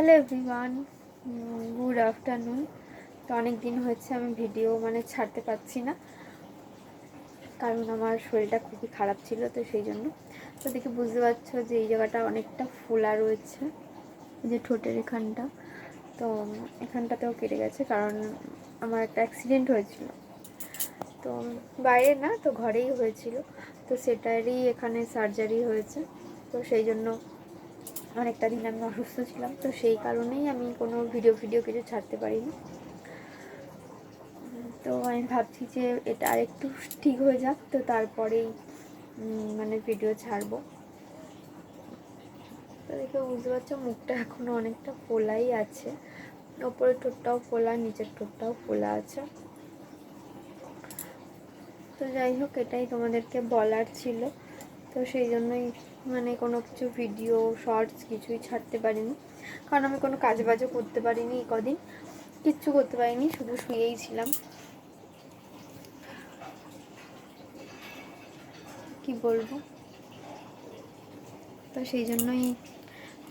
Hello everyone good afternoon. তো অনেক দিন হয়েছে আমি ভিডিও মানে ছাড়তে পারছি না, কারণ আমার শরীরটা খুবই খারাপ ছিল তো সেই জন্য। তো দেখে বুঝতে পারছ যে এই জায়গাটা অনেকটা ফোলা রয়েছে যে ঠোঁটের এখানটা। তো এখানটাতেও কেটে গেছে কারণ আমার একটা অ্যাক্সিডেন্ট হয়েছিল। তো বাইরে না, তো ঘরেই হয়েছিল। তো সেটারই এখানে সার্জারি হয়েছে। তো সেই জন্য অনেকটা দিন আমি অসুস্থ ছিলাম, তো সেই কারণেই আমি কোনো ভিডিও ভিডিও কিছু ছাড়তে পারিনি। তো আমি ভাবছি যে এটা আরেকটু ঠিক হয়ে যাক, তো তারপরেই মানে ভিডিও ছাড়বো। তো দেখে বুঝতে পারছ, মুখটা এখনও অনেকটা ফোলাই আছে। ওপরের ঠোঁটটাও ফোলা, নিচের ঠোঁটটাও ফোলা আছে। তো যাই হোক, এটাই তোমাদেরকে বলার ছিল। তো সেই জন্যই মানে কোনো কিছু ভিডিও শর্টস কিছুই ছাড়তে পারিনি। কারণ আমি কোনো কাজ বাজও করতে পারিনি কদিন। কিচ্ছু করতে পারিনি, শুধু শুয়েই ছিলাম। কি বলব? তো সেই জন্যই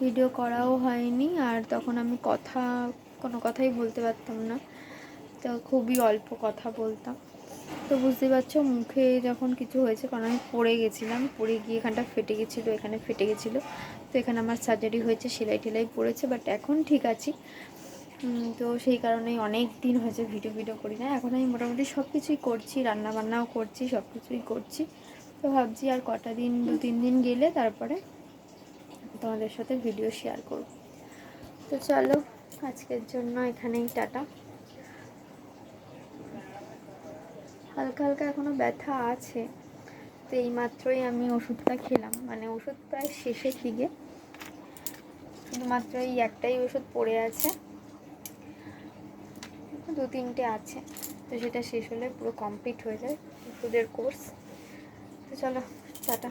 ভিডিও করাও হয়নি, আর তখন আমি কথা, কোনো কথাই বলতে পারতাম না। তো খুবই অল্প কথা বলতাম। তো বুঝতে পারছ, মুখে যখন কিছু হয়েছে, কারণ আমি পড়ে গেছিলাম, পড়ে গিয়ে এখানটা ফেটে গেছিল, এখানে ফেটে গেছিল। তো এখানে আমার সার্জারি হয়েছে, সেলাই টেলাই পড়েছে বাট এখন ঠিক আছি। তো সেই কারণেই অনেক দিন হয়েছে, ভিডিও ভিডিও করি না। এখন আমি মোটামুটি সব কিছুই করছি রান্না বান্নাও করছি সব কিছুই করছি। তো ভাবছি আর কটা দিন, দু, তিন দিন গেলে তারপরে তোমাদের সাথে ভিডিও শেয়ার করব। তো চলো, আজকের জন্য এখানেই টাটা। হালকা হালকা এখনও ব্যথা আছে। তো এই মাত্রই আমি ওষুধটা খেলাম। মানে ওষুধ প্রায় শেষের দিকে। শুধুমাত্র এই একটাই ওষুধ পড়ে আছে। দু তিনটে আছে। তো সেটা শেষ হলে পুরো কমপ্লিট হয়ে যায় ওষুধের কোর্স তো চলো, টাটা।